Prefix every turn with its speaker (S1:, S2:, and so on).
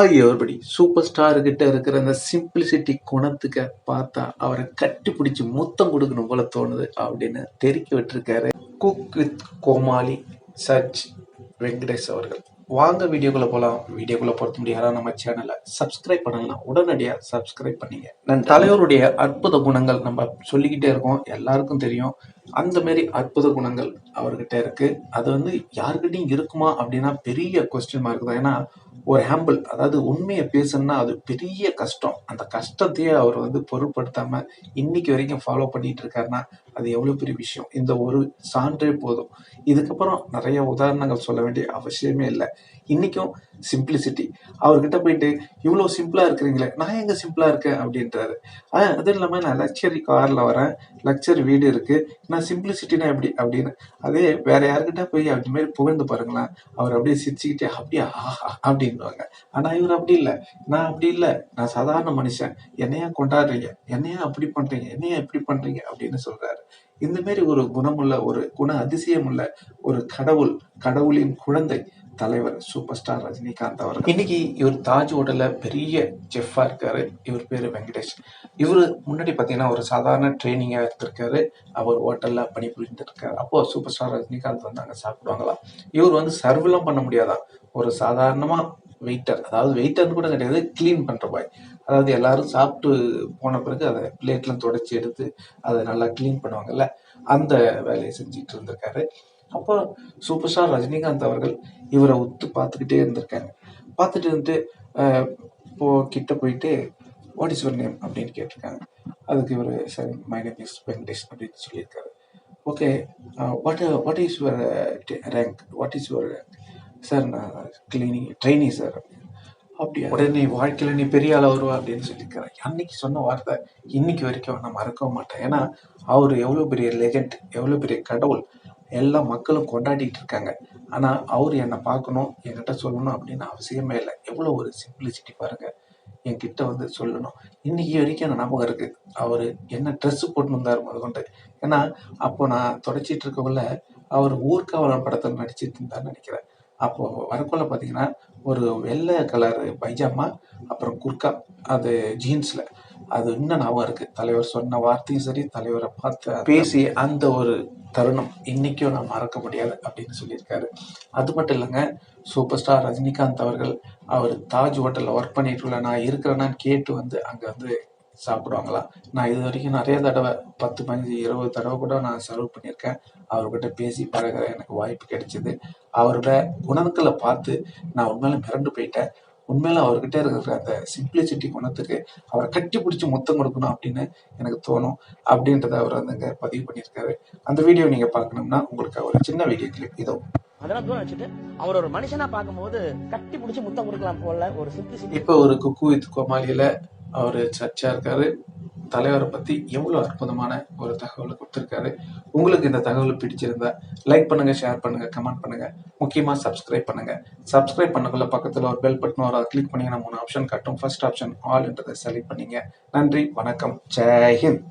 S1: Hi super star கிட்ட இருக்கிற அந்த சிம்பிளிசிட்டி குணத்துக்கு பார்த்தா அவரை கட்டி பிடிச்சி முத்தம் கொடுக்கணும் போல தோணுது அப்படின்னு தெரிக்க விட்டுருக்காரு. குக் வித் கோமாளி சர்ச் வெங்கடேஷ் அவர்கள். வாங்க வீடியோக்குள்ள போகலாம் வீடியோக்குள்ள பொறுத்த முடியாத நம்ம சேனலை சப்ஸ்கிரைப் பண்ணலாம் உடனடியாக சப்ஸ்கிரைப் பண்ணிங்க. நன் தலைவருடைய அற்புத குணங்கள் நம்ம சொல்லிக்கிட்டே இருக்கோம். எல்லாருக்கும் தெரியும். அந்த மாதிரி அற்புத குணங்கள் அவர்கிட்ட இருக்கு. அது வந்து யாருக்கிட்டையும் இருக்குமா அப்படின்னா பெரிய கொஸ்டின் மார்க் தான். ஏன்னா ஒரு ஹேம்பிள் அதாவது உண்மையை பேசணும்னா அது பெரிய கஷ்டம். அந்த கஷ்டத்தையே அவர் வந்து பொருட்படுத்தாம இன்னைக்கு வரைக்கும் ஃபாலோ பண்ணிட்டு இருக்காருன்னா அது எவ்வளவு பெரிய விஷயம். இந்த ஒரு சான்றே போதும். இதுக்கப்புறம் நிறைய உதாரணங்கள் சொல்ல வேண்டிய அவசியமே இல்லை. இன்னைக்கும் சிம்பிளிசிட்டி அவர்கிட்ட போயிட்டு இவ்வளோ சிம்பிளாக இருக்கிறீங்களே நான் எங்கே சிம்பிளாக இருக்கேன்? அப்படின்றாரு. ஆஹ் அது இல்லாமல் நான் லக்ஸரி காரில் வரேன். லக்ஸரி வீடு இருக்குது நான் சிம்பிளிசிட்டினா எப்படி? அப்படின்னு. அதே வேற யாருக்கிட்ட போய் அப்படி மாதிரி புகழ்ந்து பாருங்களேன். அவர் அப்படியே சிரிச்சுக்கிட்டே அப்படியே? ஆஹா அப்படின்வாங்க ஆனா இவர் அப்படி இல்லை. நான் அப்படி இல்லை. நான் சாதாரண மனுஷன். என்னையா கொண்டாடுறீங்க? என்னையா அப்படி பண்றீங்க? என்னையா இப்படி பண்றீங்க? அப்படின்னு சொல்றாரு. இந்த மாதிரி ஒரு குணமுள்ள ஒரு குண அதிசயம் உள்ள ஒரு கடவுள் கடவுளின் குழந்தை தலைவர் சூப்பர் ஸ்டார் ரஜினிகாந்த் அவர்கள். இன்னைக்கு இவர் தாஜ் ஹோட்டல்ல பெரிய செஃப்பா இருக்காரு. இவர் பேரு வெங்கடேஷ். இவர் முன்னாடி பாத்தீங்கன்னா ஒரு சாதாரண ட்ரைனிங்கா இருந்திருக்காரு. அவர் ஹோட்டல்ல பணிபுரிந்து இருக்காரு அப்போ சூப்பர் ஸ்டார் ரஜினிகாந்த் வந்து அங்க சாப்பிடுவாங்களாம் இவர் வந்து சர்வெல்லாம் பண்ண முடியாதான் ஒரு சாதாரணமா வெயிட்டர் அதாவது வெயிட்டர்னு கூட கிடையாது க்ளீன் பண்ற பாய் அதாவது எல்லாரும் சாப்பிட்டு போன பிறகு அதை பிளேட்லாம் தொடச்சி எடுத்து அதை நல்லா க்ளீன் பண்ணுவாங்கல்ல அந்த வேலையை செஞ்சுட்டு இருந்திருக்காரு. அப்போ சூப்பர் ஸ்டார் ரஜினிகாந்த் அவர்கள் இவரை உத்து பார்த்துக்கிட்டே இருந்திருக்காங்க பார்த்துட்டு இருந்துட்டு இப்போ கிட்ட போயிட்டு வாட் இஸ் யுவர் நேம் அப்படின்னு கேட்டிருக்காங்க. அதுக்கு இவர் sir my name is Venkatesh அப்படின்னு சொல்லியிருக்காரு. Okay what what is your rank what is your sir நான் கிளீனிங் ட்ரைனிங் சார் அப்படியா? உடனே வாழ்க்கையில் நீ பெரிய ஆள் வருவா அப்படின்னு சொல்லியிருக்காரு. அன்னைக்கு சொன்ன வார்த்தை இன்னைக்கு வரைக்கும் நான் மறக்கவும் மாட்டேன். ஏன்னா அவர் எவ்வளோ பெரிய லெஜண்ட் எவ்வளோ பெரிய கடவுள் எல்லா மக்களும் கொண்டாடிட்டு இருக்காங்க. ஆனால் அவர் என்னை பார்க்கணும் என்கிட்ட சொல்லணும் அப்படின்னு அவசியமே இல்லை. எவ்வளோ ஒரு சிம்பிளிசிட்டி பாருங்க. என்கிட்ட வந்து சொல்லணும். இன்னைக்கு வரைக்கும் எனக்கு ஞாபகம் இருக்கு. அவர் என்ன ட்ரெஸ் போட்டு வந்தாரு முதற்கொண்டு ஏன்னா அப்போ நான் தொடச்சிட்டு இருக்கக்குள்ள அவர் ஊர்காவலன் படத்தில் நடிச்சிட்டு இருந்தார்னு நினைக்கிறேன். அப்போ வரக்குள்ள பார்த்தீங்கன்னா ஒரு வெள்ளை கலர் பைஜாமா அப்புறம் குர்கா அது ஜீன்ஸில் அது இன்னும் ஞாபகம் இருக்கு. தலைவர் சொன்ன வார்த்தையும் சரி தலைவரை பார்த்து பேசி அந்த ஒரு தருணம் இன்னைக்கும் நான் மறக்க முடியாது அப்படின்னு சொல்லியிருக்காரு. அது மட்டும் இல்லைங்க சூப்பர் ஸ்டார் ரஜினிகாந்த் அவர்கள் அவர் தாஜ் ஹோட்டல்ல ஒர்க் பண்ணிட்டு நான் இருக்கிறேன்னான்னு கேட்டு வந்து அங்க வந்து சாப்பிடுவாங்களாம் நான் இது வரைக்கும் நிறைய தடவை பத்து பதினஞ்சு இருபது தடவை கூட நான் செலவு பண்ணியிருக்கேன். அவர்கிட்ட பேசி பழக எனக்கு வாய்ப்பு கிடைச்சது. அவரோட குணங்களை பார்த்து நான் உண்மையில மிரண்டு போயிட்டேன். உண்மையில அவர்கிட்ட இருக்கிற அந்த சிம்பிளிசிட்டி குணத்துக்கு அவரை கட்டி பிடிச்சி முத்தம் கொடுக்கணும் அப்படின்னு எனக்கு தோணும். அப்படின்றத அவர் வந்து இங்க பதிவு பண்ணியிருக்காரு. அந்த வீடியோ நீங்க பார்க்கணும்னா உங்களுக்கு ஒரு சின்ன வீடியோ கிளிப் இதோ.
S2: அதெல்லாம் தூரம் வச்சுட்டு அவர் ஒரு மனுஷனா பார்க்கும்போது கட்டி பிடிச்சி முத்தம் கொடுக்கலாம் போல ஒரு சிம்பிளிசிட்டி
S1: இப்போ ஒரு குக்கு வித் கோமாளியில அவர் சர்ச்சா இருக்காரு. தலைவரை பற்றி எவ்வளோ அற்புதமான ஒரு தகவலை கொடுத்துருக்காரு. உங்களுக்கு இந்த தகவல் பிடிச்சிருந்தா லைக் பண்ணுங்கள் ஷேர் பண்ணுங்க கமெண்ட் பண்ணுங்கள் முக்கியமாக சப்ஸ்கிரைப் பண்ணுங்கள் சப்ஸ்கிரைப் பண்ணக்குள்ள பக்கத்தில் ஒரு பெல் பட்டன் வரும் அதை கிளிக் பண்ணிங்கன்னா மூணு ஆப்ஷன் காட்டும். ஃபர்ஸ்ட் ஆப்ஷன் ஆல்ன்றதை செலக்ட் பண்ணிங்க. நன்றி வணக்கம். ஜெய்ஹிந்த்